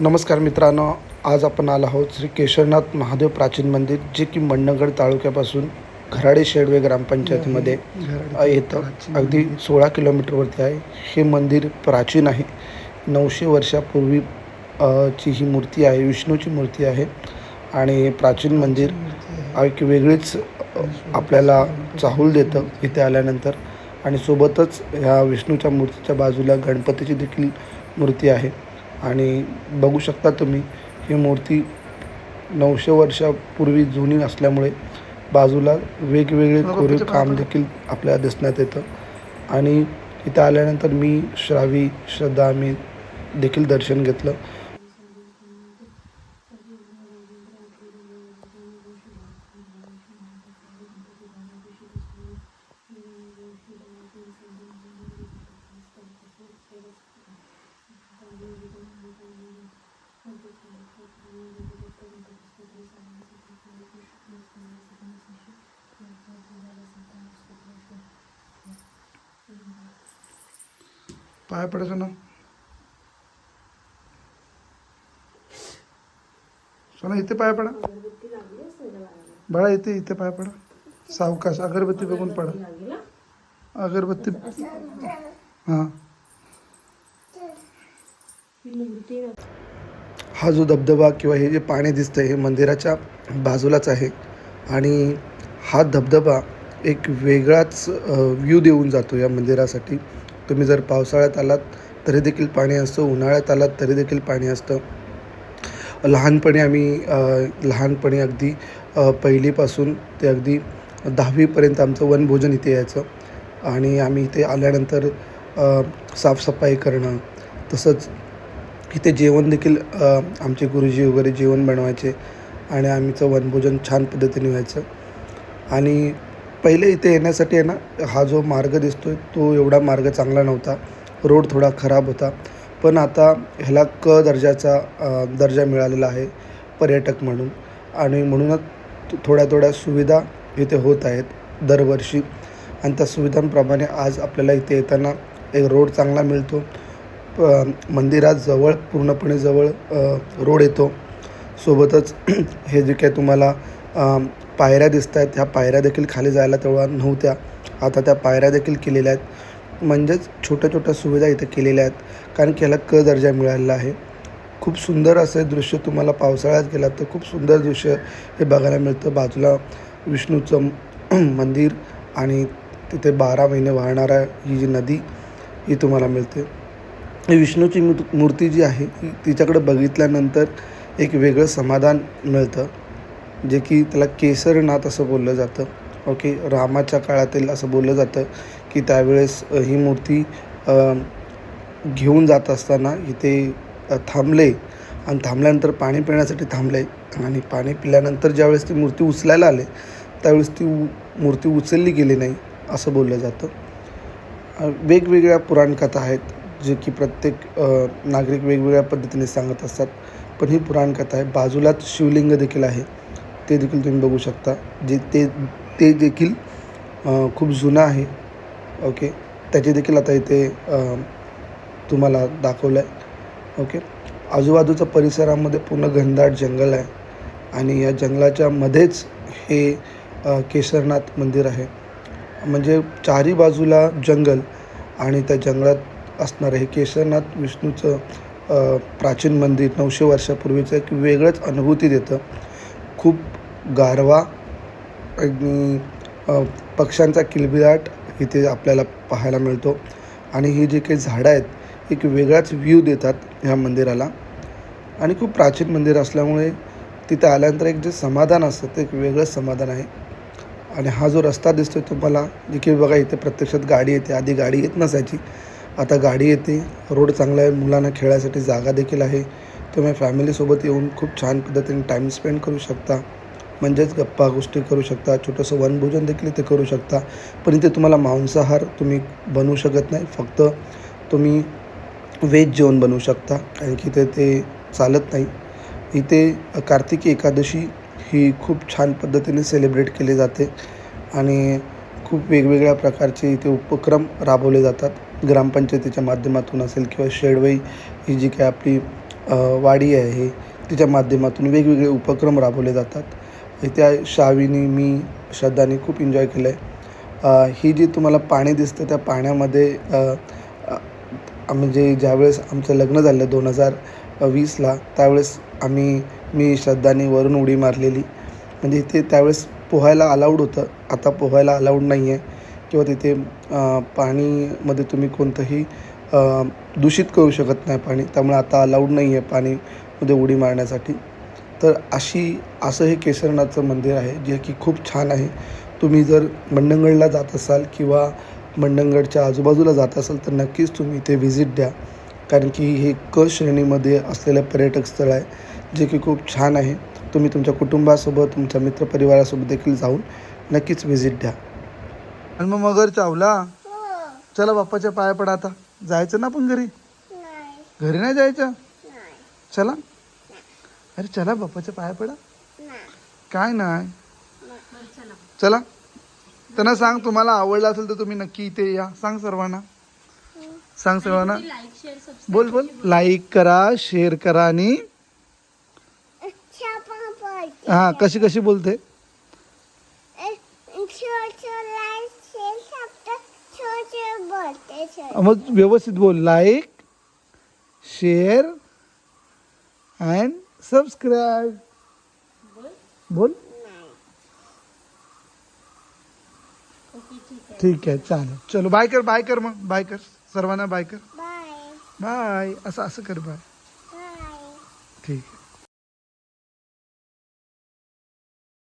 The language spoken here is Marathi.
नमस्कार मित्रांनो आज आपण आलो आहोत श्री केशरनाथ महादेव प्राचीन मंदिर जे की मंडणगड तालुक्यापासून घराडे शेडवे ग्रामपंचायतीमध्ये येतं अगदी सोळा किलोमीटरवरती आहे. हे मंदिर प्राचीन आहे. नऊशे वर्षापूर्वी ची ही मूर्ती आहे विष्णूची मूर्ती आहे. आणि प्राचीन मंदिर एक वेगळीच आपल्याला चाहूल देतं इथे आल्यानंतर. आणि सोबतच ह्या विष्णूच्या मूर्तीच्या बाजूला गणपतीची देखील मूर्ती आहे. आणि बघू शकता तुम्ही ही मूर्ती नऊशे वर्षापूर्वी जुनी असल्यामुळे बाजूला वेगवेगळे कोरीव काम देखील आपल्याला दिसण्यात येतं. आणि इथं आल्यानंतर मी श्रावी श्रद्धा मी देखील दर्शन घेतलं. पाय पडायचं ना. सोना इथे पाय पडा. बाळा इथे इथे पाय पडा. सावकाश अगरबत्ती बघून पडा. अगरबत्ती. हां. हा जो धबधबा किंवा हे जे पाणी दिसतंय हे मंदिराच्या बाजूलाच आहे. आणि हा धबधबा एक वेगळाच व्ह्यू देऊन जातो या मंदिरासाठी. तुम्ही जर पावसाळ्यात आलात तरी देखील पाणी असतं. उन्हाळ्यात आलात तरी देखील पाणी असतं. लहानपणी आम्ही लहानपणी अगदी पहिलीपासून ते अगदी दहावीपर्यंत आमचं वनभोजन इथे यायचं. आणि आम्ही इथे आल्यानंतर साफसफाई करणं तसंच इथे जेवण देखील आमचे गुरुजी वगैरे जेवण बनवायचे. आणि आमचं वनभोजन छान पद्धतीने व्हायचं. आणि पहिले इथे येण्यासाठी आहे ना हा जो मार्ग दिसतोय तो एवढा मार्ग चांगला नव्हता. रोड थोडा खराब होता. पण आता ह्याला क दर्जाचा दर्जा मिळालेला आहे पर्यटक म्हणून. आणि म्हणूनच थोड्या थोड्या सुविधा इथे होत आहेत दरवर्षी. आणि त्या सुविधांप्रमाणे आज आपल्याला इथे येताना एक रोड चांगला मिळतो. प- मंदिरात जवळ पूर्णपणे जवळ रोड येतो. सोबतच हे जे काय तुम्हाला पायऱ्या दिसत आहेत ह्या पायऱ्या देखील खाली जायला तेव्हा नव्हत्या. आता त्या पायऱ्या देखील केलेल्या आहेत. म्हणजेच छोट्या छोट्या सुविधा इथे केलेल्या आहेत. कारण की ह्याला क दर्जा मिळालेला आहे. खूप सुंदर असं दृश्य तुम्हाला पावसाळ्यात गेलात तर खूप सुंदर दृश्य हे बघायला मिळतं. बाजूला विष्णूचं मंदिर आणि तिथे बारा महिने वाहणारा ही जी नदी ही तुम्हाला मिळते. ही विष्णूची मूर्ती जी आहे तिच्याकडे बघितल्यानंतर एक वेगळं समाधान मिळतं. जे की त्याला केसरनाथ असं बोललं जातं. ओके रामाच्या काळातील असं बोललं जातं की त्यावेळेस ही मूर्ती घेऊन जात असताना इथे थांबले आणि थांबल्यानंतर पाणी पिण्यासाठी थांबले. आणि पाणी पिल्यानंतर ज्यावेळेस ती मूर्ती उचलायला आले त्यावेळेस ती उ- मूर्ती उचलली गेली नाही असं बोललं जातं. वेगवेगळ्या पुराणकथा आहेत जे की प्रत्येक नागरिक वेगवेगळ्या पद्धतीने सांगत असतात. पण ही पुराणकथा आहे बाजूलाच शिवलिंग देखील आहे. ते देखील तुम्ही बघू शकता. जे ते ते देखील खूप जुनं आहे. ओके? त्याचे देखील आता इथे तुम्हाला दाखवलं आहे ओके? आजूबाजूच्या परिसरामध्ये पूर्ण घनदाट जंगल आहे. आणि या जंगलाच्या मध्येच हे केसरनाथ मंदिर आहे. म्हणजे चारी बाजूला जंगल आणि त्या जंगलात असणारं हे केसरनाथ विष्णूचं प्राचीन मंदिर नऊशे वर्षापूर्वीचं एक वेगळंच अनुभूती देतं. खूप गारवा आणि पक्ष्यांचा किलबिलाट इथे आपल्याला पाहायला मिळतो. आणि ही जी काही झाडं आहेत एक वेगळाच व्ह्यू देतात ह्या मंदिराला. आणि खूप प्राचीन मंदिर असल्यामुळे तिथे आल्यानंतर एक जे समाधान असतं ते एक वेगळंच समाधान आहे. आणि हा जो रस्ता दिसतोय तुम्हाला जे की बघा इथे प्रत्यक्षात गाडी येते. आधी गाडी येत नसायची. आता गाडी येते. रोड चांगला आहे. मुलांना खेळायसाठी जागा देखील आहे. तुम्ही फॅमिलीसोबत येऊन खूप छान पद्धतीने टाईम स्पेंड करू शकता. म्हणजेच गप्पा गोष्टी करू शकता छोटंसं वनभोजन देखील इथे करू शकता. पण इथे तुम्हाला मांसाहार तुम्ही बनवू शकत नाही. फक्त तुम्ही व्हेज जेवण बनवू शकता. कारण की इथे ते चालत नाही. इथे कार्तिकी एकादशी ही खूप छान पद्धतीने सेलिब्रेट केली जाते. आणि खूप वेगवेगळ्या प्रकारचे इथे उपक्रम राबवले जातात. ग्रामपंचायतीच्या माध्यमातून असेल किंवा शेडवई ही जी काय आपली वाडी आहे तिच्या माध्यमातून वेगवेगळे उपक्रम राबवले जातात. इथे शावीनी मी श्रद्धाने खूप एन्जॉय केलं आहे ही जी तुम्हाला पाणी दिसतं त्या पाण्यामध्ये म्हणजे ज्यावेळेस आमचं लग्न झालं दोन हजार वीसला त्यावेळेस आम्ही मी श्रद्धाने वरून उडी मारलेली. म्हणजे इथे त्यावेळेस पोहायला अलाउड होतं. आता पोहायला अलाउड नाही आहे किंवा तिथे पाणीमध्ये तुम्ही कोणतंही दूषित करू शकत नाही पाणी. त्यामुळे आता अलाउड नाही आहे पाणीमध्ये उडी मारण्यासाठी. तर अशी असं हे केसरनाथचं मंदिर आहे जे की खूप छान आहे. तुम्ही जर मंडणगडला जात असाल किंवा मंडणगडच्या आजूबाजूला जात असाल तर नक्कीच तुम्ही इथे व्हिजिट द्या. कारण की हे क श्रेणीमध्ये असलेलं पर्यटक स्थळ आहे जे की खूप छान आहे. तुम्ही तुमच्या कुटुंबासोबत तुमच्या मित्रपरिवारासोबत देखील जाऊन नक्कीच व्हिजिट द्या. आणि मग मगर चावला? चला बाप्पाच्या पाया पडा आता. जायचं ना आपण घरी? घरी नाही जायचं? चला. अरे चला बाप्पाच्या पाया पडा. काय नाही. चला. त्यांना सांग तुम्हाला आवडलं असेल तर तुम्ही नक्की इथे या. सांग सर्वांना. सांग सर्वांना. बोल बोल. लाईक करा शेअर करा आणि हा कशी कशी बोलते? मग व्यवस्थित बोल. लाईक शेअर अँड सबस्क्राईब बोल. ठीक आहे चालेल. चलो बाय कर बाय कर मग. बाय कर. सर्वांना बाय कर. बाय असं असं कर बाय ठीक आहे.